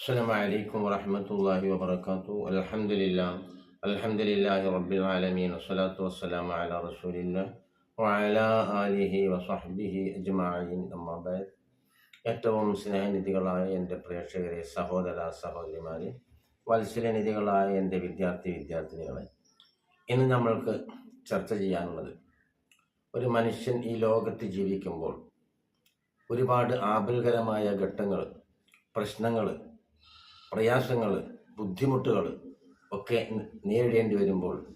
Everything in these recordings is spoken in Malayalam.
السلام عليكم ورحمة الله وبركاته الحمد لله الحمد لله رب العالمين والصلاة والسلام على رسول الله وعلى آله وصحبه أجمعين أما بعد ഏറ്റവും സ്നേഹനിധികളായ എൻ്റെ പ്രേക്ഷകരെ സഹോദര സഹോദരിമാരെ വത്സരനിധികളായ എൻ്റെ വിദ്യാർത്ഥി വിദ്യാർത്ഥിനികളെ ഇന്ന് നമ്മൾക്ക് ചർച്ച ചെയ്യാനുള്ളത് ഒരു മനുഷ്യൻ ഈ ലോകത്ത് ജീവിക്കുമ്പോൾ ഒരുപാട് ആപൽകരമായ ഘട്ടങ്ങൾ പ്രശ്നങ്ങൾ പ്രയാസങ്ങൾ ബുദ്ധിമുട്ടുകൾ ഒക്കെ നേരിടേണ്ടി വരുമ്പോൾ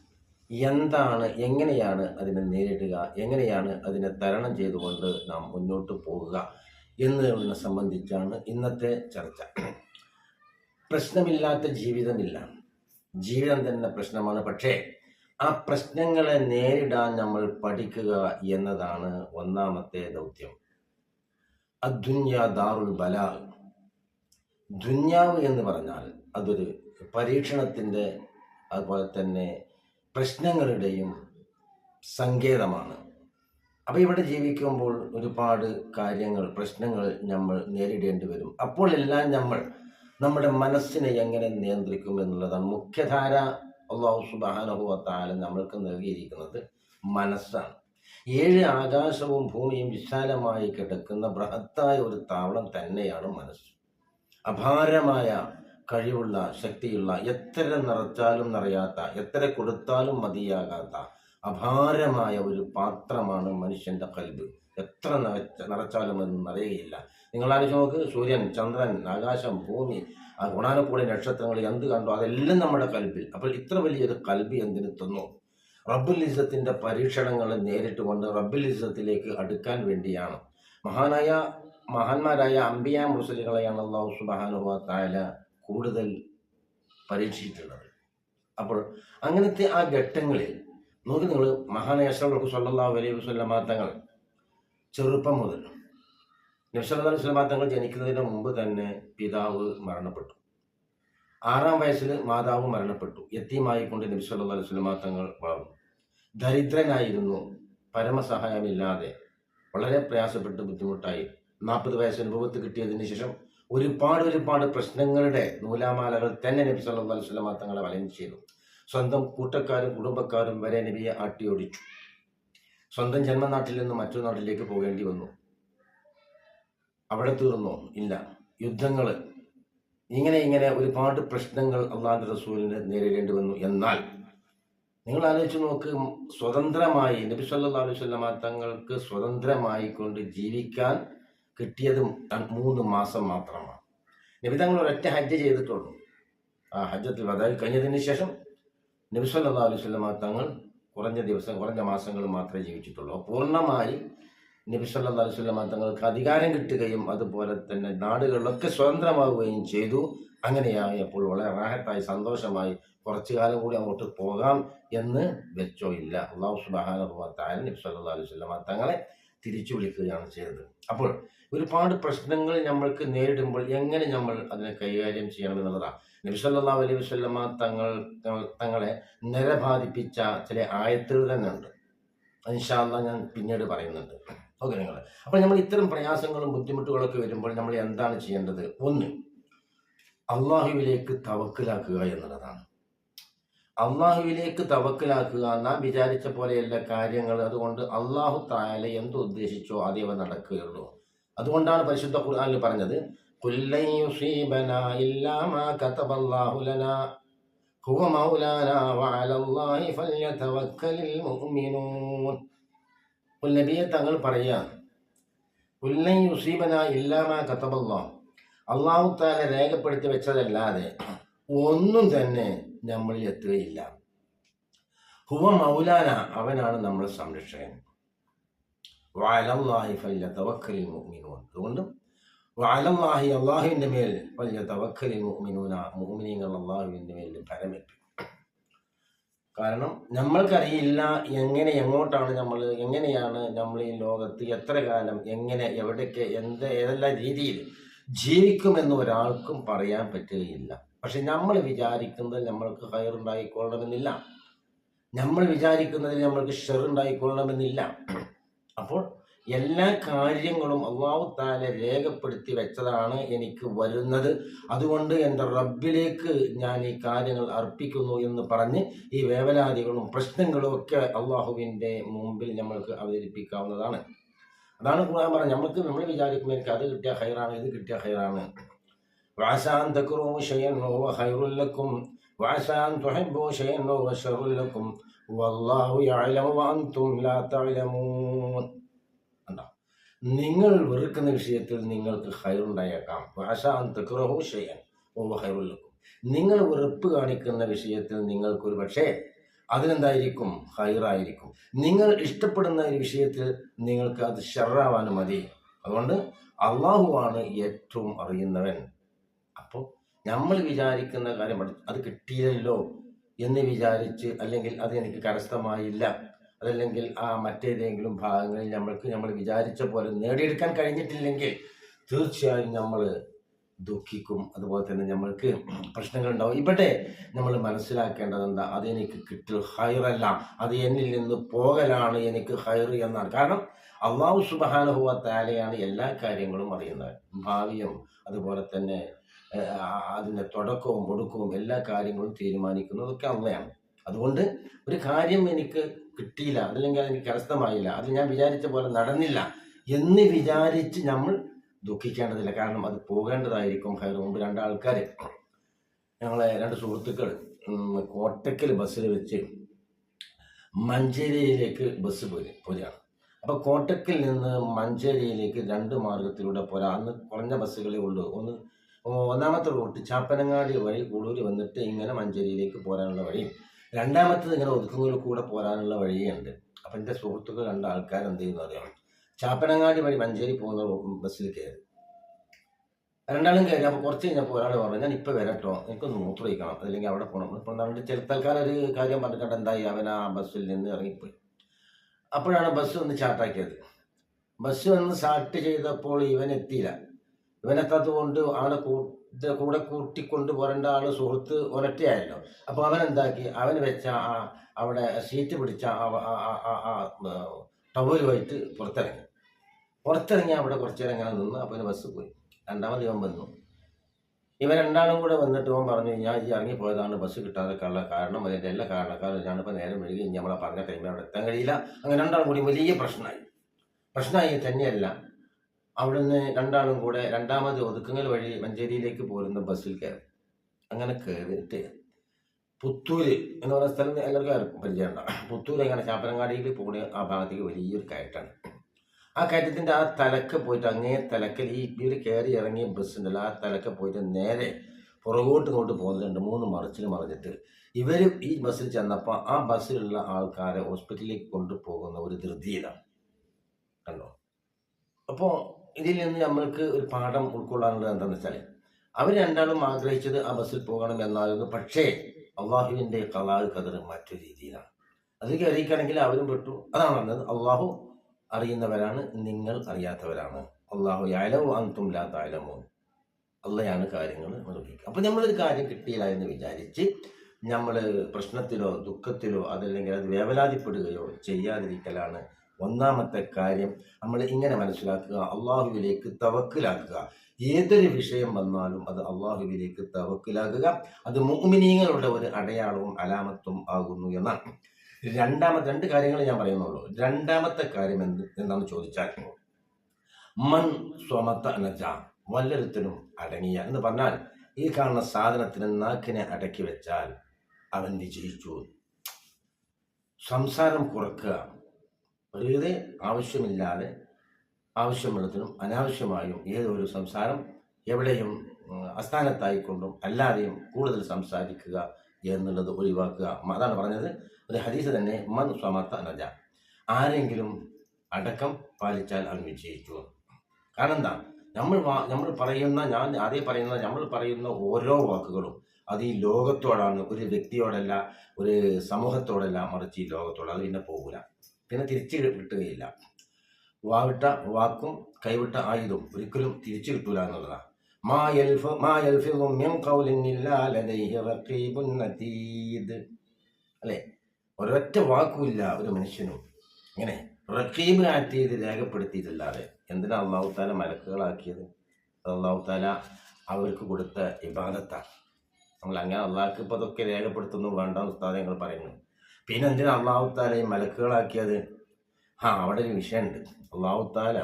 എന്താണ് എങ്ങനെയാണ് അതിനെ നേരിടുക എങ്ങനെയാണ് അതിനെ തരണം ചെയ്തുകൊണ്ട് നാം മുന്നോട്ട് പോവുക എന്നതിനെ സംബന്ധിച്ചാണ് ഇന്നത്തെ ചർച്ച. പ്രശ്നമില്ലാത്ത ജീവിതമില്ല. ജീവിതം തന്നെ പ്രശ്നമാണ്. പക്ഷേ ആ പ്രശ്നങ്ങളെ നേരിടാൻ നമ്മൾ പഠിക്കുക എന്നതാണ് ഒന്നാമത്തെ ദൗത്യം. അദ്ദുന്യ ദാറുൽ ബലാ ദുന്യാവ് എന്ന് പറഞ്ഞാൽ അതൊരു പരീക്ഷണത്തിന്റെ അതുപോലെ തന്നെ പ്രശ്നങ്ങളുടെയും സങ്കേതമാണ്. അപ്പോൾ ഇവിടെ ജീവിക്കുമ്പോൾ ഒരുപാട് കാര്യങ്ങൾ പ്രശ്നങ്ങൾ നമ്മൾ നേരിടേണ്ടി വരും. അപ്പോഴെല്ലാം നമ്മൾ നമ്മുടെ മനസ്സിനെ എങ്ങനെ നിയന്ത്രിക്കും എന്നുള്ളതാണ് മുഖ്യധാര അള്ളാഹു സുബാനുഭവത്താല നമ്മൾക്ക് നൽകിയിരിക്കുന്നത് മനസ്സാണ്. ഏഴ് ആകാശവും ഭൂമിയും വിശാലമായി കിടക്കുന്ന ബൃഹത്തായ ഒരു താവളം തന്നെയാണ് മനസ്സ്. അപാരമായ കഴിവുള്ള ശക്തിയുള്ള എത്ര നിറച്ചാലും നിറയാത്ത എത്ര കൊടുത്താലും മതിയാകാത്ത അപാരമായ ഒരു പാത്രമാണ് മനുഷ്യന്റെ കൽബ്. എത്ര നിറച്ച നിറച്ചാലും അത് നിറയുകയില്ല. നിങ്ങൾ ആലോചിച്ച് നോക്ക് സൂര്യൻ ചന്ദ്രൻ ആകാശം ഭൂമി ആ ഗുണാനുകൂടി നക്ഷത്രങ്ങൾ എന്ത് കണ്ടു അതെല്ലാം നമ്മുടെ കൽബിൽ. അപ്പോൾ ഇത്ര വലിയൊരു കൽബി എന്തിനു തന്നു? റബ്ബുൽ ഇസത്തിന്റെ പരീക്ഷണങ്ങൾ നേരിട്ടുകൊണ്ട് റബ്ബുൽ ഇസത്തിലേക്ക് അടുക്കാൻ വേണ്ടിയാണ്. മഹാനായ മഹാന്മാരായ അമ്പിയ മുസ്ലിങ്ങളെയാണ് അള്ളാഹു സുബാനുഭവ താല കൂടുതൽ പരീക്ഷിച്ചിട്ടുള്ളത്. അപ്പോൾ അങ്ങനത്തെ ആ ഘട്ടങ്ങളിൽ നോക്കി നിങ്ങൾ മഹാനായ സ്വല്ലാ അലൈഹി വസ്ലമാ തങ്ങൾ ചെറുപ്പം മുതൽ നബ്സല്ലാ വസ്ലമാ തങ്ങൾ ജനിക്കുന്നതിന് മുമ്പ് തന്നെ പിതാവ് മരണപ്പെട്ടു. ആറാം വയസ്സിൽ മാതാവ് മരണപ്പെട്ടു. യത്തീമായിക്കൊണ്ട് നബി സ്വലമാങ്ങൾ തങ്ങൾ വളർന്നു. ദരിദ്രനായിരുന്നു. പരമസഹായമില്ലാതെ വളരെ പ്രയാസപ്പെട്ട് ബുദ്ധിമുട്ടായി. നാൽപ്പത് വയസ്സ് അനുഭവത്ത് കിട്ടിയതിന് ശേഷം ഒരുപാട് ഒരുപാട് പ്രശ്നങ്ങളുടെ നൂലാമാലകൾ തന്നെ നബി സല്ലാ അലൈഹി വസല്ലമ തങ്ങളെ വലയം ചെയ്തു. സ്വന്തം കൂട്ടക്കാരും കുടുംബക്കാരും വരെ നബിയെ ആട്ടിയോടിച്ചു. സ്വന്തം ജന്മനാട്ടിൽ നിന്ന് മറ്റൊരു നാട്ടിലേക്ക് പോകേണ്ടി വന്നു. അവിടെ തീർന്നോ? ഇല്ല. യുദ്ധങ്ങൾ ഇങ്ങനെ ഇങ്ങനെ ഒരുപാട് പ്രശ്നങ്ങൾ അള്ളാഹു റസൂലിന് നേരിടേണ്ടി വന്നു. എന്നാൽ നിങ്ങൾ ആലോചിച്ച് നോക്ക് സ്വതന്ത്രമായി നബി സല്ലാ അലൈഹി വസല്ലമ തങ്ങൾക്ക് സ്വതന്ത്രമായി കൊണ്ട് ജീവിക്കാൻ കിട്ടിയതും മൂന്ന് മാസം മാത്രമാണ്. നബി തങ്ങൾ ഒരൊറ്റ ഹജ്ജ് ചെയ്തിട്ടുള്ളൂ. ആ ഹജ്ജത്തിൽ അതായത് കഴിഞ്ഞതിന് ശേഷം നബി സല്ലാ അലൈഹി സ്വലമ തങ്ങൾ കുറഞ്ഞ ദിവസം കുറഞ്ഞ മാസങ്ങൾ മാത്രമേ ജീവിച്ചിട്ടുള്ളൂ. പൂർണമായി നബി സല്ലാ അലൈഹി തങ്ങൾക്ക് അധികാരം കിട്ടുകയും അതുപോലെ തന്നെ നാടുകളിലൊക്കെ സ്വതന്ത്രമാവുകയും ചെയ്തു. അങ്ങനെയായപ്പോൾ വളരെ റാഹത്തായി സന്തോഷമായി കുറച്ചു കാലം കൂടി അങ്ങോട്ട് പോകാം എന്ന് വെച്ചോ ഇല്ല. അള്ളാഹു സുബാനുഭവത്തായ നബി സല്ലാ അലൈഹി തങ്ങളെ തിരിച്ചു വിളിക്കുകയാണ് ചെയ്തത് അപ്പോൾ ഒരുപാട് പ്രശ്നങ്ങൾ നമ്മൾക്ക് നേരിടുമ്പോൾ എങ്ങനെ നമ്മൾ അതിനെ കൈകാര്യം ചെയ്യണം എന്നുള്ളതാണ് നബി സല്ലാ അലൈഹി വസ്ലമ തങ്ങൾ തങ്ങളെ നിരബാധിപ്പിച്ച ചില ആയത്തുകൾ തന്നെ ഉണ്ട് ഇൻഷാല്ല ഞാൻ പിന്നീട് പറയുന്നുണ്ട്. ഓക്കെ നിങ്ങൾ അപ്പോൾ നമ്മൾ ഇത്തരം പ്രയാസങ്ങളും ബുദ്ധിമുട്ടുകളൊക്കെ വരുമ്പോൾ നമ്മൾ എന്താണ് ചെയ്യേണ്ടത്? ഒന്ന് അള്ളാഹുവിലേക്ക് തവക്കിലാക്കുക എന്നുള്ളതാണ്. അള്ളാഹുവിലേക്ക് തവക്കിലാക്കുക നാം വിചാരിച്ച പോലെയല്ല കാര്യങ്ങൾ. അതുകൊണ്ട് അള്ളാഹു തായാല എന്ത് ഉദ്ദേശിച്ചോ അതേ അവ നടക്കുകയുള്ളൂ. അതുകൊണ്ടാണ് പരിശുദ്ധ ഖുർആനിൽ പറഞ്ഞത് തങ്ങൾ പറയാ അള്ളാഹു താല രേഖപ്പെടുത്തി വെച്ചതല്ലാതെ ഒന്നും തന്നെ നമ്മളിൽ എത്തുകയില്ല. ഹുവ മൗലാന അവനാണ് നമ്മുടെ സംരക്ഷകൻ. അതുകൊണ്ട് വാലല്ലാഹി അള്ളാഹുവിന്റെ മേൽ വലിയ തവക്കലിൽ മുഹ്മിനൂന മുഅ്മിനീങ്ങൾ അള്ളാഹുവിന്റെ മേൽ ഫലമേൽപ്പിക്കും കാരണം നമ്മൾക്കറിയില്ല എങ്ങനെ എങ്ങോട്ടാണ് നമ്മൾ എങ്ങനെയാണ് നമ്മൾ ഈ ലോകത്ത് എത്ര കാലം എങ്ങനെ എവിടേക്ക് എന്ത് ഏതെല്ലാം രീതിയിൽ ജീവിക്കുമെന്ന് ഒരാൾക്കും പറയാൻ പറ്റുകയില്ല. പക്ഷെ നമ്മൾ വിചാരിക്കുന്നത് നമ്മൾക്ക് ഹയറുണ്ടായിക്കൊള്ളണമെന്നില്ല നമ്മൾ വിചാരിക്കുന്നതിൽ നമ്മൾക്ക് ഷെറുണ്ടായിക്കൊള്ളണമെന്നില്ല. അപ്പോൾ എല്ലാ കാര്യങ്ങളും അള്ളാഹു താല രേഖപ്പെടുത്തി വെച്ചതാണ് എനിക്ക് വരുന്നത്. അതുകൊണ്ട് എന്റെ റബ്ബിലേക്ക് ഞാൻ ഈ കാര്യങ്ങൾ അർപ്പിക്കുന്നു എന്ന് പറഞ്ഞ് ഈ വേവലാതികളും പ്രശ്നങ്ങളും ഒക്കെ അള്ളാഹുവിന്റെ മുമ്പിൽ നമ്മൾക്ക് അവതരിപ്പിക്കാവുന്നതാണ്. അതാണ് ഖുർആൻ പറഞ്ഞത്. നമുക്ക് നമ്മൾ വിചാരിക്കും എനിക്ക് അത് കിട്ടിയ ഹൈറാണ് ഇത് കിട്ടിയ ഹൈറാണ്. വാശാൻ തക്രൂ شيئا وهو خير لكم وعسى أن تحبوا شيئا وهو شر വല്ലാഹു യഅലമു يعلم ലാ തഅലമൂൻ. കണ്ടോ? നിങ്ങൾ വെറുക്കുന്ന വിഷയത്തിൽ നിങ്ങൾക്ക് ഹൈറുണ്ടായേക്കാം വാശാൻ തക്രഹു ഷയൻ ഓവ ഖൈറുൽ ലക്കും. നിങ്ങൾ വെറുപ്പ് കാണിക്കുന്ന വിഷയത്തിൽ നിങ്ങൾക്കൊരു പക്ഷേ അതിനെന്തായിരിക്കും? ഹൈറായിരിക്കും നിങ്ങൾ ഇഷ്ടപ്പെടുന്ന ഒരു വിഷയത്തിൽ നിങ്ങൾക്ക് അത് ഷെറാവാനും മതി. അതുകൊണ്ട് അള്ളാഹുവാണ് ഏറ്റവും അറിയുന്നവൻ. അപ്പോൾ നമ്മൾ വിചാരിക്കുന്ന കാര്യം അത് കിട്ടിയില്ലല്ലോ എന്ന് വിചാരിച്ച് അല്ലെങ്കിൽ അത് എനിക്ക് കരസ്ഥമായില്ല അതല്ലെങ്കിൽ ആ മറ്റേതെങ്കിലും ഭാഗങ്ങളിൽ നമ്മൾക്ക് നമ്മൾ വിചാരിച്ച പോലെ നേടിയെടുക്കാൻ കഴിഞ്ഞിട്ടില്ലെങ്കിൽ തീർച്ചയായും നമ്മൾ ദുഃഖിക്കും. അതുപോലെ തന്നെ നമ്മൾക്ക് പ്രശ്നങ്ങൾ ഉണ്ടാവും. ഇവിടെ നമ്മൾ മനസ്സിലാക്കേണ്ടത് എന്താ? അത് എനിക്ക് കിട്ടൽ ഹൈറല്ല അത് എന്നിൽ നിന്ന് പോകലാണ് എനിക്ക് ഹൈർ എന്നാണ്. കാരണം അള്ളാഹു സുബാനുഭവ താലയാണ് എല്ലാ കാര്യങ്ങളും അറിയുന്നത്. ഭാവിയും അതുപോലെ തന്നെ അതിന്റെ തുടക്കവും ഒടുക്കവും എല്ലാ കാര്യങ്ങളും തീരുമാനിക്കുന്നതൊക്കെ അമ്മയാണ്. അതുകൊണ്ട് ഒരു കാര്യം എനിക്ക് കിട്ടിയില്ല അതല്ലെങ്കിൽ അതെനിക്ക് കരസ്ഥമായില്ല അത് ഞാൻ വിചാരിച്ച പോലെ നടന്നില്ല എന്ന് വിചാരിച്ച് നമ്മൾ ദുഃഖിക്കേണ്ടതില്ല. കാരണം അത് പോകേണ്ടതായിരിക്കും ഹൈർ മുമ്പ് രണ്ടാൾക്കാർ ഞങ്ങളെ രണ്ട് സുഹൃത്തുക്കൾ കോട്ടക്കൽ ബസ്സിൽ വെച്ച് മഞ്ചേരിയിലേക്ക് ബസ് പോയി പോരുകയാണ്. അപ്പോൾ കോട്ടക്കൽ നിന്ന് മഞ്ചേരിയിലേക്ക് രണ്ട് മാർഗത്തിലൂടെ പോരാ. അന്ന് കുറഞ്ഞ ബസ്സുകളേ ഉള്ളൂ ഒന്ന് ഒന്നാമത്തെ റൂട്ട് ചാപ്പനങ്ങാടി വഴി കൂടൂര് വന്നിട്ട് ഇങ്ങനെ മഞ്ചേരിയിലേക്ക് പോരാനുള്ള വഴിയും രണ്ടാമത്തത് ഇങ്ങനെ ഒതുക്കുന്നതിൽ കൂടെ പോരാനുള്ള വഴിയുണ്ട്. അപ്പം എന്റെ സുഹൃത്തുക്കൾ കണ്ട ആൾക്കാർ എന്ത് ചെയ്യുന്നു അറിയാം ചാപ്പനങ്ങാടി വഴി മഞ്ചേരി പോകുന്ന ബസ്സിൽ കയറി. രണ്ടാളും കയറി. അപ്പോൾ കുറച്ച് കഴിഞ്ഞപ്പോൾ ഒരാൾ പറഞ്ഞു ഞാൻ ഇപ്പോൾ വരട്ടോ എനിക്കൊന്ന് മൂത്രമൊഴിക്കണം അല്ലെങ്കിൽ അവിടെ പോകണം ഇപ്പോൾ നമ്മുടെ ചില തൽക്കാലം ഒരു കാര്യം പറഞ്ഞിട്ട് എന്തായി? അവൻ ആ ബസ്സിൽ നിന്ന് ഇറങ്ങിപ്പോയി. അപ്പോഴാണ് ബസ് ഒന്ന് ചാട്ടാക്കിയത് ബസ് വന്ന് സ്റ്റാർട്ട് ചെയ്തപ്പോൾ ഇവൻ എത്തിയില്ല. ഇവൻ എത്താത്തത് കൊണ്ട് ആളെ കൂടെ കൂടെ കൂട്ടിക്കൊണ്ട് പോരേണ്ട ആൾ സുഹൃത്ത് ഒരറ്റയായല്ലോ. അപ്പൊ അവൻ എന്താക്കി അവൻ വെച്ച ആ അവിടെ സീറ്റ് പിടിച്ച ടവലുമായിട്ട് പുറത്തിറങ്ങി. പുറത്തിറങ്ങി അവിടെ കുറച്ചു നേരം ഇങ്ങനെ നിന്ന് അപ്പൊ ബസ് പോയി. രണ്ടാമത് ഇവൻ വന്നു. ഇവൻ രണ്ടാളും കൂടെ വന്നിട്ട് ഇവൻ പറഞ്ഞു ഞാൻ ഈ ഇറങ്ങിപ്പോയതാണ് ബസ് കിട്ടാതെ ഉള്ള കാരണം അതിന്റെ എല്ലാ കാരണക്കാരും ഞാനിപ്പോൾ നേരം വഴുകി നമ്മളെ പറഞ്ഞ ടൈമിൽ അവിടെ എത്താൻ കഴിയില്ല. അങ്ങനെ രണ്ടാളും കൂടി വലിയ പ്രശ്നമായി. പ്രശ്നമായി തന്നെയല്ല. അവിടുന്ന് രണ്ടാളും കൂടെ രണ്ടാമത് ഒതുക്കങ്ങൾ വഴി മഞ്ചേരിയിലേക്ക് പോരുന്ന ബസ്സിൽ കയറി. അങ്ങനെ കയറിയിട്ട് പുത്തൂര് എന്ന് പറയുന്ന സ്ഥലം എല്ലാവർക്കും പരിചയം പരിചയമുണ്ടാവും പുത്തൂര് അങ്ങനെ ചാപ്പനങ്ങാടിയിൽ പോകുന്ന ആ ഭാഗത്തേക്ക് വലിയൊരു കയറ്റാണ്. ആ കയറ്റത്തിന്റെ ആ തലക്ക് പോയിട്ട് അങ്ങേ തലക്കൽ ഈ ഇവർ കയറി ഇറങ്ങിയ ബസ് ഉണ്ടല്ലോ ആ തലക്ക് പോയിട്ട് നേരെ പുറകോട്ട് ഇങ്ങോട്ട് പോകുന്നുണ്ട് മൂന്ന് മറിച്ചിൽ മറിഞ്ഞിട്ട് ഇവർ ഈ ബസ്സിൽ ചെന്നപ്പോൾ ആ ബസ്സിലുള്ള ആൾക്കാരെ ഹോസ്പിറ്റലിലേക്ക് കൊണ്ടുപോകുന്ന ഒരു ധൃതിയിലാണ് കണ്ടോ? അപ്പോൾ ഇതിൽ നിന്ന് നമ്മൾക്ക് ഒരു പാഠം ഉൾക്കൊള്ളാനുള്ളത് എന്താണെന്ന് വെച്ചാൽ അവർ രണ്ടാളും ആഗ്രഹിച്ചത് ആ ബസ്സിൽ പോകണം എന്നായിരുന്നു. പക്ഷേ അള്ളാഹുവിന്റെ കലാൽ കതിർ മറ്റു രീതിയിലാണ്. അത് കയറിക്കണമെങ്കിൽ അവരും പെട്ടു. അതാണ് പറഞ്ഞത്. അള്ളാഹു അറിയുന്നവരാണ് നിങ്ങൾ അറിയാത്തവരാണ്. അള്ളാഹു യാലമോ അന്തും ലാ താലമോ അള്ളയാണ് കാര്യങ്ങൾ നിർവഹിക്കുക. അപ്പം നമ്മളൊരു കാര്യം കിട്ടിയില്ല എന്ന് വിചാരിച്ച് നമ്മൾ പ്രശ്നത്തിലോ ദുഃഖത്തിലോ അതല്ലെങ്കിൽ അത് വേവലാതിപ്പെടുകയോ ചെയ്യാതിരിക്കലാണ് ഒന്നാമത്തെ കാര്യം നമ്മൾ ഇങ്ങനെ മനസ്സിലാക്കുക അള്ളാഹുവിലേക്ക് തവക്കിലാക്കുക. ഏതൊരു വിഷയം വന്നാലും അത് അള്ളാഹുവിലേക്ക് തവക്കിലാക്കുക അത് മുഅ്മിനീങ്ങളുടെ ഒരു അടയാളവും അലാമത്തും ആകുന്നു എന്നാണ്. രണ്ടാമത്തെ രണ്ട് കാര്യങ്ങൾ ഞാൻ പറയുന്നുള്ളൂ. രണ്ടാമത്തെ കാര്യം എന്ത് എന്താണെന്ന് ചോദിച്ചാൽ മൺ സ്വമത്ത നജ വല്ലൊരുത്തനും അടങ്ങിയ എന്ന് പറഞ്ഞാൽ ഈ കാണുന്ന സാധനത്തിന് നാക്കിനെ അടക്കി വെച്ചാൽ അവൻ വിജയിച്ചു. സംസാരം കുറക്കുക. വെറുതെ ആവശ്യമില്ലാതെ ആവശ്യമുള്ളതിനും അനാവശ്യമായും ഏതൊരു സംസാരം എവിടെയും അസ്ഥാനത്തായിക്കൊണ്ടും അല്ലാതെയും കൂടുതൽ സംസാരിക്കുക എന്നുള്ളത് ഒഴിവാക്കുക. അതാണ് പറഞ്ഞത്. ഒരു ഹദീസ് തന്നെ മൻ സ്വമത്ത നജ. ആരെങ്കിലും അടക്കം പാലിച്ചാൽ അവൻ വിജയിച്ചു കാരണം എന്താ? നമ്മൾ നമ്മൾ പറയുന്ന ഞാൻ ആദ്യം പറയുന്ന നമ്മൾ പറയുന്ന ഓരോ വാക്കുകളും അത് ഈ ലോകത്തോടാണ്. ഒരു വ്യക്തിയോടല്ല ഒരു സമൂഹത്തോടല്ല മറിച്ച് ഈ ലോകത്തോട്. അത് പിന്നെ പോകൂല. പിന്നെ തിരിച്ചു കിട്ടുകയില്ല. വാവിട്ട വാക്കും കൈവിട്ട ആയുധവും ഒരിക്കലും തിരിച്ചു കിട്ടൂല എന്നുള്ളതാണ് ഇല്ലാ ലദൈഹി അല്ലേ? ഒരൊറ്റ വാക്കുമില്ല ഒരു മനുഷ്യനും. ഇങ്ങനെ റക്കീബ് ആറ്റീത് രേഖപ്പെടുത്തിയിട്ടില്ലാതെ എന്തിനാ അള്ളാഹു താല മലക്കുകളാക്കിയത്? അള്ളാഹു താല അവർക്ക് കൊടുത്ത ഇബാദത്താണ് നമ്മൾ അങ്ങനെ അള്ളാഹ്ക്ക് ഇപ്പോൾ അതൊക്കെ രേഖപ്പെടുത്തുന്നു വേണ്ട ഉസ്താദ് ഞങ്ങൾ പറയുന്നു പിന്നെ എന്തിനാ അള്ളാഹുത്താലെ താല മലക്കുകളാക്കിയത്? ആ അവിടെ ഒരു വിഷയമുണ്ട്. അള്ളാഹുത്താല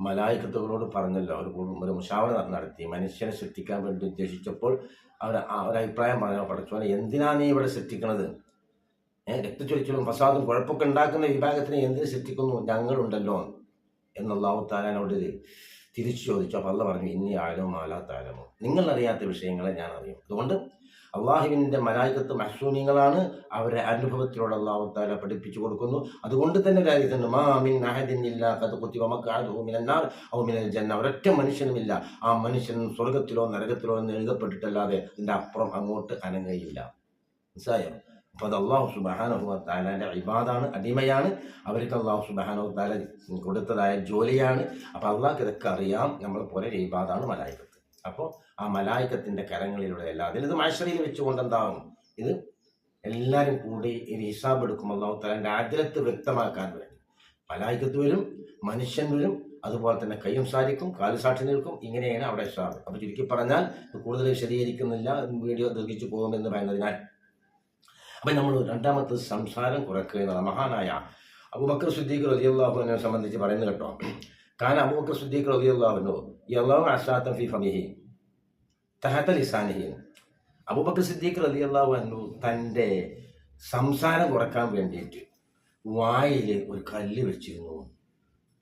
മലായിക്കത്തുകളോട് പറഞ്ഞല്ലോ അവർ ഒരു മുഷാവന നടത്തി. മനുഷ്യനെ സൃഷ്ടിക്കാൻ വേണ്ടി ഉദ്ദേശിച്ചപ്പോൾ അവർ ഒരഭിപ്രായം പറഞ്ഞു പഠിച്ചോനെ എന്തിനാ നീ ഇവിടെ സൃഷ്ടിക്കണത്? ഏഹ് രക്തച്ചൊരിച്ചിലും പ്രസാദും കുഴപ്പമൊക്കെ ഉണ്ടാക്കുന്ന വിഭാഗത്തിനെ എന്തിനു സൃഷ്ടിക്കുന്നു? ഞങ്ങളുണ്ടല്ലോ എന്ന് അള്ളാഹു താലാനോട് തിരിച്ചു ചോദിച്ചു. അപ്പോൾ അല്ല പറഞ്ഞു ഇനി ആലോ മാലാ താലമോ നിങ്ങൾ അറിയാത്ത വിഷയങ്ങളെ ഞാൻ അറിയും അതുകൊണ്ട് അള്ളാഹുവിന്റെ മലായിക്കത്ത് മഹസൂനികളാണ് അവരെ അനുഭവത്തിലൂടെ അള്ളാഹു താല പഠിപ്പിച്ചു കൊടുക്കുന്നു. അതുകൊണ്ട് തന്നെ രാജ്യത്തുണ്ട് മാമിൻ ജന്ന. ഒരൊറ്റ മനുഷ്യനുമില്ല. ആ മനുഷ്യൻ സ്വർഗത്തിലോ നരകത്തിലോ എന്ന് എഴുതപ്പെട്ടിട്ടല്ലാതെ അതിന്റെ അപ്പുറം അങ്ങോട്ട് അനങ്ങയില്ല. മനസ്സിലായോ? അപ്പോൾ അത് അള്ളാഹു സുബാനഹു താലാന്റെ ഇബാദാണ് അടിമയാണ്. അവർക്ക് അള്ളാഹു സുബാനഹു താല കൊടുത്തതായ ജോലിയാണ്. അപ്പോൾ അള്ളാഹ്ക്ക് ഇതൊക്കെ അറിയാം. നമ്മളെ പോലെ ഇബാദാണ് മലായിക്കത്ത് അപ്പോൾ ആ മലായിക്കത്തിന്റെ കരങ്ങളിലൂടെ എല്ലാം അതിൽ ഇത് മാഷറിയിൽ വെച്ചുകൊണ്ട് എന്താകും ഇത് എല്ലാവരും കൂടി ഒരു ഹിസാബ് എടുക്കും. അള്ളാഹു താലാന്റെ ആദ്യത്ത് വ്യക്തമാക്കാൻ വേണ്ടി. മലായിക്കത്ത് വരും മനുഷ്യൻ വരും അതുപോലെ തന്നെ കൈയും സാധിക്കും കാൽ സാക്ഷി നിൽക്കും. ഇങ്ങനെയാണ് അവിടെ ഹിസാബ്. അപ്പോൾ ചുരുക്കി പറഞ്ഞാൽ കൂടുതൽ വിശദീകരിക്കുന്നില്ല വീഡിയോ ദീർഘിച്ചു പോകുമെന്ന് പറയുന്നതിനാൽ. അപ്പം നമ്മൾ രണ്ടാമത്തെ സംസാരം കുറക്കുക എന്നുള്ള മഹാനായ അബൂബക്കർ സുദ്ദീഖ് റലിയല്ലാഹുവിനെ സംബന്ധിച്ച് പറയുന്നത് കേട്ടോ. കാന അബൂബക്കർ സുദ്ദീഖ് റലിയല്ലാഹുനു ഈ അള്ളാഹു അസാത്തം ഫി ഫമിഹി തഹത്ത ലിസാനിഹി അബൂബക്കർ സിദ്ദീഖ് റലിയല്ലാഹു അന്നു തന്റെ സംസാരം കുറയ്ക്കാൻ വേണ്ടിയിട്ട് വായിൽ ഒരു കല്ല് വെച്ചിരുന്നു.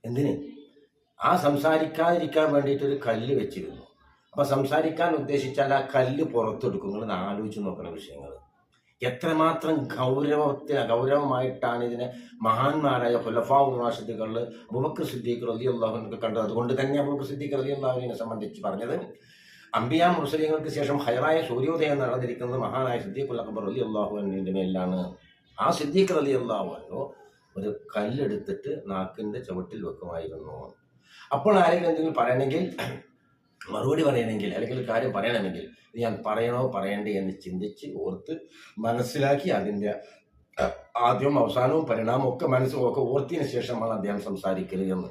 എന്തിന്? ആ സംസാരിക്കാതിരിക്കാൻ വേണ്ടിയിട്ട് ഒരു കല്ല് വെച്ചിരുന്നു. അപ്പൊ സംസാരിക്കാൻ ഉദ്ദേശിച്ചാൽ ആ കല്ല് പുറത്തെടുക്കും. നിങ്ങൾ ആലോചിച്ച് നോക്കണ വിഷയങ്ങൾ എത്രമാത്രം ഗൗരവത്തെ ഗൗരവമായിട്ടാണ് ഇതിനെ മഹാന്മാരായ ഹുലഫാവ് വാഷിദുകളിൽ അബുബക്കർ സിദ്ദീഖ് റതി അള്ളാഹുനൊക്കെ കണ്ടത്. അതുകൊണ്ട് തന്നെ അബുബക്കർ സിദ്ദീഖ് റതി അള്ളാഹുവിനെ സംബന്ധിച്ച് പറഞ്ഞത് അമ്പിയാ മുസ്ലിങ്ങൾക്ക് ശേഷം ഹൈറായ സൂര്യോദയം നടന്നിരിക്കുന്നത് മഹാനായ സിദ്ദീഖുൽ അക്ബർ അലി അള്ളാഹുവിന്റെ മേലാണ് ആ സിദ്ദീഖ് അലി അള്ളാഹു ഒരു കല്ലെടുത്തിട്ട് നാക്കിന്റെ ചുവട്ടിൽ വെക്കുമായിരുന്നു. അപ്പോൾ ആരെങ്കിലും എന്തെങ്കിലും പറയണമെങ്കിൽ മറുപടി പറയണമെങ്കിൽ അല്ലെങ്കിൽ കാര്യം പറയണമെങ്കിൽ ഞാൻ പറയണോ പറയണ്ടേ എന്ന് ചിന്തിച്ച് ഓർത്ത് മനസ്സിലാക്കി അതിന്റെ ആദ്യവും അവസാനവും പരിണാമവും ഒക്കെ മനസ്സും ഒക്കെ ഓർത്തിയതിനു ശേഷമാണ് അദ്ദേഹം സംസാരിക്കരുത് എന്ന്.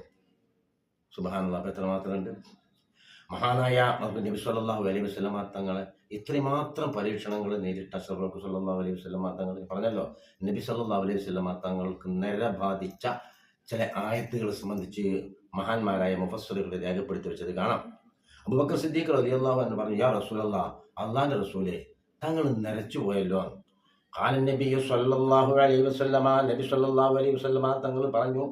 സുബാനുള്ള എത്ര എത്രമാത്രമുണ്ട് മഹാനായ നബി സല്ലല്ലാഹു അലൈഹി വസല്ലമ തങ്ങളെ ഇത്രമാത്രം പരീക്ഷണങ്ങൾ നേരിട്ട അഷറഫ് സല്ലാഹു അലൈഹി തങ്ങൾ പറഞ്ഞല്ലോ. നബി സല്ലല്ലാഹു അലൈഹി വസല്ലമ തങ്ങൾക്ക് നിര ബാധിച്ച ചില ആയത്തുകളെ സംബന്ധിച്ച് മഹാന്മാരായ മുഫസ്സറുകൾ രേഖപ്പെടുത്തി വെച്ചത് കാണാം. അബൂബക്കർ സിദ്ദീഖ് റളിയല്ലാഹു എന്ന് പറഞ്ഞു യാ റസൂലല്ലാ അള്ളാഹിന്റെ റസൂലെ തങ്ങൾ നരച്ചു പോയല്ലോ കാലൻ നബി സല്ലാഹു അലൈഹി വസ്ലമ നബി സല്ലാഹു അലൈഹി വസ്ലമ തങ്ങൾ പറഞ്ഞു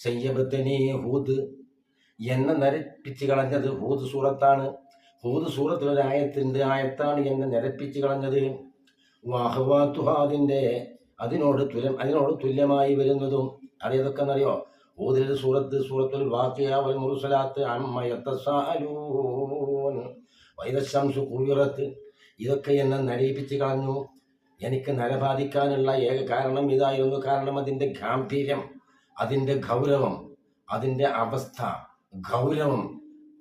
സയ്യബത്തനി ഹൂദ് എന്നെ നരപ്പിച്ച് കളഞ്ഞത് ഹൂദ് സൂറത്താണ്. ഹൂദ് സൂറത്തിൽ ആയത്താണ് എന്നെ നരപ്പിച്ച് കളഞ്ഞത്. വാഹവാത്തുഹാദിന്റെ അതിനോട് തുല്യം അതിനോട് തുല്യമായി വരുന്നതും അറിയതൊക്കെ എന്നറിയോ ഹൂദിൽ സൂറത്ത് സൂറത്തുൽ വാക്കിയ വൽ മുർസലാത്ത് അമ്മ വൈദശംസു കുവിറത്ത്. ഇതൊക്കെ എന്നെ നരയിപ്പിച്ച് കളഞ്ഞു. എനിക്ക് നരബാധിക്കാനുള്ള ഏക കാരണം ഇതായിരുന്നു. കാരണം അതിന്റെ ഗാംഭീര്യം അതിന്റെ ഗൗരവം അതിന്റെ അവസ്ഥ ഗൗരവം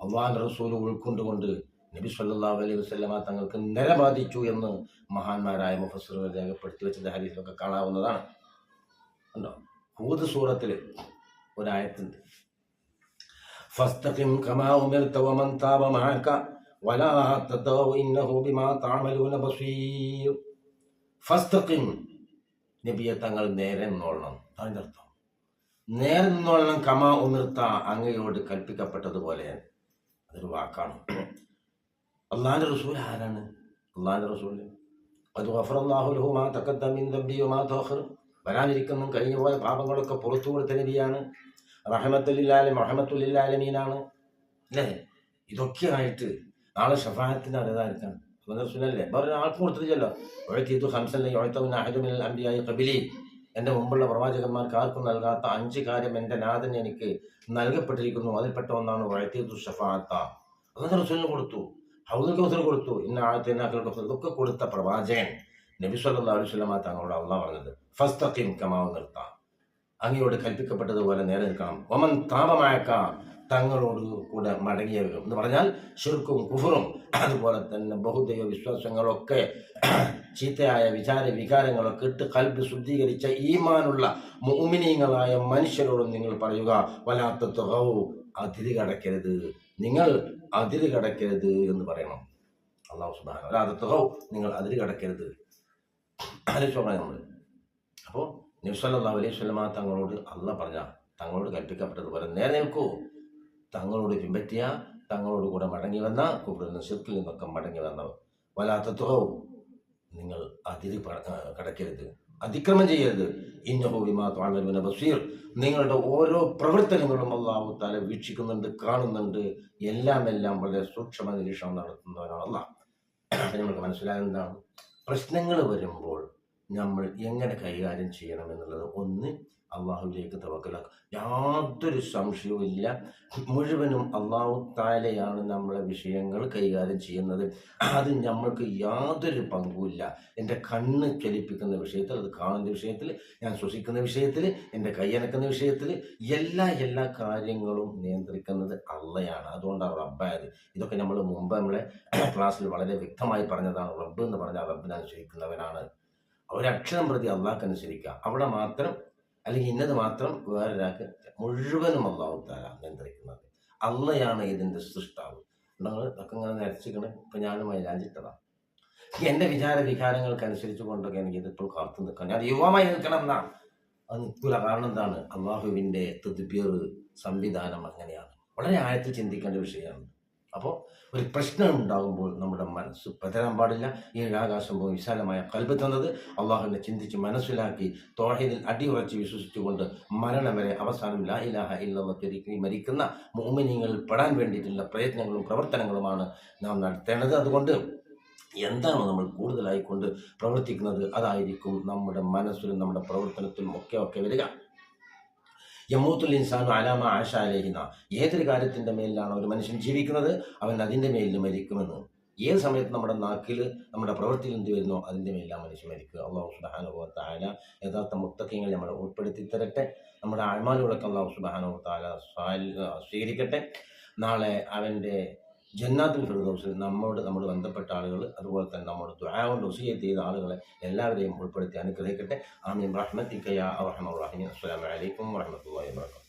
അള്ളാഹ് റസൂൽ ഉൾക്കൊണ്ടുകൊണ്ട് നബി സല്ലല്ലാഹു അലൈഹി വസല്ലമ തങ്ങൾക്ക് നരബാധിച്ചു എന്ന് മഹാന്മാരായ മുഫസറുകൾ രേഖപ്പെടുത്തി വെച്ചത് ഹരീസിലൊക്കെ കാണാവുന്നതാണ്. ഉണ്ടോ ഹൂദ് സൂറത്തിൽ ഒരായത്തുണ്ട്. ഫസ്തഖിം കമാ ഉമിർത വമൻ താബ മഅക വലാ തതവ ഇന്നഹു ബിമാ തഅമലൂന ബസീർ. ഫസ്തഖിം നബിയെ തങ്ങൾ നേരെ നിന്നോളണം. അതിന്റെ അർത്ഥം നേരെ നിന്നോളണം കമാ ഉമിർത്ത അങ്ങയോട് കൽപ്പിക്കപ്പെട്ടതുപോലെ അതൊരു വാക്കാണ്. അള്ളാഹിന്റെ റസൂൽ ആരാണ്? അള്ളാഹിന്റെ റസൂൽ അത് ഗഫറല്ലാഹു മാ തഖദ്ദമ മിൻ മാ തോഹർ വരാനിരിക്കുന്ന കഴിഞ്ഞു പോയ പാപങ്ങളൊക്കെ പുറത്തു കൊടുത്ത നബിയാണ്. റഹമത്തുലില്ലാലും റഹമത്തുലില്ലാലമീനാണ് അല്ലേ? ഇതൊക്കെ ആയിട്ട് നാളെ ഷഫാഹത്തിന്റെ അറിയതായിരിക്കണം സുനല്ലേ വേറെ ആൾക്ക് കൊടുത്തില്ലല്ലോ ഒഴത്തിയതു ഹംസല്ലേ ഒഴത്തവൻ അഹദുമിൽ അമ്പിയായി കബിലി എന്റെ മുമ്പുള്ള പ്രവാചകന്മാർക്ക് ആർക്കും നൽകാത്ത അഞ്ച് കാര്യം എന്റെ നാഥൻ എനിക്ക് നൽകപ്പെട്ടിരിക്കുന്നു. അതിൽപ്പെട്ട ഒന്നാണ് വഴത്തിയതു ഷഫാത്ത അങ്ങനെ റസൂലിന് കൊടുത്തു. ഹൗദുൽ കൗസർ കൊടുത്തു. ഇന്ന ആഴത്തെ കൗസർ ഇതൊക്കെ കൊടുത്ത പ്രവാചകൻ നബി സല്ലല്ലാഹു അലൈഹി വസല്ലമ തങ്ങളോട് അള്ളാഹ് പറഞ്ഞത്. ഫസ്തഖിം കമാവ് നിർത്താം അങ്ങയോട് കൽപ്പിക്കപ്പെട്ടതുപോലെ നേരെ നിൽക്കണം ഒമൻ താപമായക്ക തങ്ങളോട് കൂടെ മടങ്ങിയവരും. എന്ന് പറഞ്ഞാൽ ശുർക്കും കുഫറും അതുപോലെ തന്നെ ബഹുദൈവ വിശ്വാസങ്ങളൊക്കെ ചീത്തയായ വിചാര വികാരങ്ങളൊക്കെ ഇട്ട് കൽബ് ശുദ്ധീകരിച്ച ഈമാനുള്ള മോമിനീങ്ങളായ മനുഷ്യരോടും നിങ്ങൾ പറയുക വല്ലാത്ത തുകവും അതിര് കടക്കരുത്. നിങ്ങൾ അതിര് കടക്കരുത് എന്ന് പറയണം. അള്ളാഹു സുബാന വല്ലാത്ത തുകവും നിങ്ങൾ അതിര് കടക്കരുത്. ആലോചിച്ച് നമ്മൾ അപ്പോൾ നബ്സല്ലാ അലൈഹി സ്വലമ തങ്ങളോട് അല്ല പറഞ്ഞ തങ്ങളോട് കൽപ്പിക്കപ്പെട്ടതുപോലെ നേരെ നിൽക്കൂ. തങ്ങളോട് പിൻപറ്റിയ തങ്ങളോട് കൂടെ മടങ്ങി വന്ന കുബറിൽ ശിർക്കിൽ നിന്നൊക്കെ മടങ്ങി വന്ന. വലാത്തത്വവും നിങ്ങൾ അതിരി കടക്കരുത്. അതിക്രമം ചെയ്യരുത്. ഇന്നഹു വിമാ താങ്കളുടെ ബസീർ. നിങ്ങളുടെ ഓരോ പ്രവർത്തനങ്ങളും അള്ളാഹു താല വീക്ഷിക്കുന്നുണ്ട് കാണുന്നുണ്ട്. എല്ലാം എല്ലാം വളരെ സൂക്ഷ്മ നിരീക്ഷണം നടത്തുന്നവനാണ് അപ്പം നമുക്ക് മനസ്സിലാകുന്നതാണ് പ്രശ്നങ്ങൾ വരുമ്പോൾ നമ്മൾ എങ്ങനെ കൈകാര്യം ചെയ്യണം എന്നുള്ളത് ഒന്ന് അള്ളാഹുവിലേക്ക് തവക്കലാക്കുക. യാതൊരു സംശയവും ഇല്ല. മുഴുവനും അള്ളാഹു താലയാണ് നമ്മളെ വിഷയങ്ങൾ കൈകാര്യം ചെയ്യുന്നത്. അത് നമ്മൾക്ക് യാതൊരു പങ്കുമില്ല എന്റെ കണ്ണ് ചലിപ്പിക്കുന്ന വിഷയത്തിൽ അത് കാണുന്ന വിഷയത്തിൽ ഞാൻ ശ്വസിക്കുന്ന വിഷയത്തിൽ എന്റെ കൈയനക്കുന്ന വിഷയത്തിൽ എല്ലാ എല്ലാ കാര്യങ്ങളും നിയന്ത്രിക്കുന്നത് അള്ളയാണ്. അതുകൊണ്ടാണ് റബ്ബായത്. ഇതൊക്കെ നമ്മൾ മുമ്പ് നമ്മളെ ക്ലാസ്സിൽ വളരെ വ്യക്തമായി പറഞ്ഞതാണ്. റബ്ബ് എന്ന് പറഞ്ഞാൽ റബ്ബിനെ അനുസരിക്കുന്നവനാണ് ഒരക്ഷരം പ്രതി അള്ളാഹ്ക്ക് അനുസരിക്കുക. അവിടെ മാത്രം അല്ലെങ്കിൽ ഇന്നത് മാത്രം വേറൊരാൾക്ക് മുഴുവനും അള്ളാഹു നിയന്ത്രിക്കുന്നത്. അള്ളയാണ് ഇതിന്റെ സൃഷ്ടാവ്. നിങ്ങൾ ഇതൊക്കെ ഇങ്ങനെ നരച്ചിക്കണേ. ഇപ്പം ഞാനും മൈലാഞ്ചിട്ടതാണ് എന്റെ വിചാര വികാരങ്ങൾക്കനുസരിച്ച് കൊണ്ടൊക്കെ എനിക്ക് ഇതിപ്പോൾ കാത്തു നിൽക്കാം. ഞാൻ യുവമായി നിൽക്കണം എന്നാ അത് കാരണം എന്താണ്? അള്ളാഹുവിന്റെ തെതുബിയർ സംവിധാനം അങ്ങനെയാണ്. വളരെ ആഴത്തിൽ ചിന്തിക്കേണ്ട വിഷയമാണ്. അപ്പോൾ ഒരു പ്രശ്നം ഉണ്ടാകുമ്പോൾ നമ്മുടെ മനസ്സ് പതരാൻ പാടില്ല. ഈ ആകാശം പോയി വിശാലമായ കൽബ് തന്നത് അള്ളാഹുവിനെ ചിന്തിച്ച് മനസ്സിലാക്കി തോഹീദിൽ അടിയുറച്ച് വിശ്വസിച്ചുകൊണ്ട് മരണം വരെ അവസാനം ലാ ഇലാഹ ഇല്ലെന്ന് ചൊരിക്കി മരിക്കുന്ന മോമിനിയങ്ങൾ പെടാൻ വേണ്ടിയിട്ടുള്ള പ്രയത്നങ്ങളും പ്രവർത്തനങ്ങളുമാണ് നാം നടത്തേണ്ടത്. അതുകൊണ്ട് എന്താണ് നമ്മൾ കൂടുതലായിക്കൊണ്ട് പ്രവർത്തിക്കുന്നത്? അതായിരിക്കും നമ്മുടെ മനസ്സിലും നമ്മുടെ പ്രവർത്തനത്തിലും ഒക്കെ ഒക്കെ വരിക. യമൂത്തുൽ ഇൻസാനു അലാമ ആശ അലേഹിന ഏതൊരു കാര്യത്തിന്റെ മേലിലാണ് ഒരു മനുഷ്യൻ ജീവിക്കുന്നത്? അവൻ അതിന്റെ മേലിൽ മരിക്കുമെന്ന്. ഏത് സമയത്ത് നമ്മുടെ നാക്കിൽ നമ്മുടെ പ്രവൃത്തിയിൽ എന്ത് വരുന്നോ അതിന്റെ മേലിലാണ് മനുഷ്യൻ മരിക്കുക. അള്ളാഹു സുബാനുഭവത്തായ യഥാർത്ഥ മുത്തക്കങ്ങൾ നമ്മൾ ഉൾപ്പെടുത്തി തരട്ടെ. നമ്മുടെ അഴമാലുകളൊക്കെ അള്ളാഹു സുബാനുഭവത്താല സ്വീകരിക്കട്ടെ. നാളെ അവന്റെ ജന്നാത്തുൽ ഫിർദൗസ് നമ്മോട് നമ്മൾ ബന്ധപ്പെട്ട ആളുകൾ അതുപോലെ തന്നെ നമ്മുടെ ദുആ ഒസിയത്ത് ചെയ്ത ആളുകളെ എല്ലാവരെയും ഉൾപ്പെടുത്തി അനുഗ്രഹിക്കട്ടെ. ആമീൻ. റഹ്മത്തിക്കയ അറഹമുർ അസ്സാം അലൈക്കും വറഹ്മത്തുള്ളാഹി വബറകാതുഹു.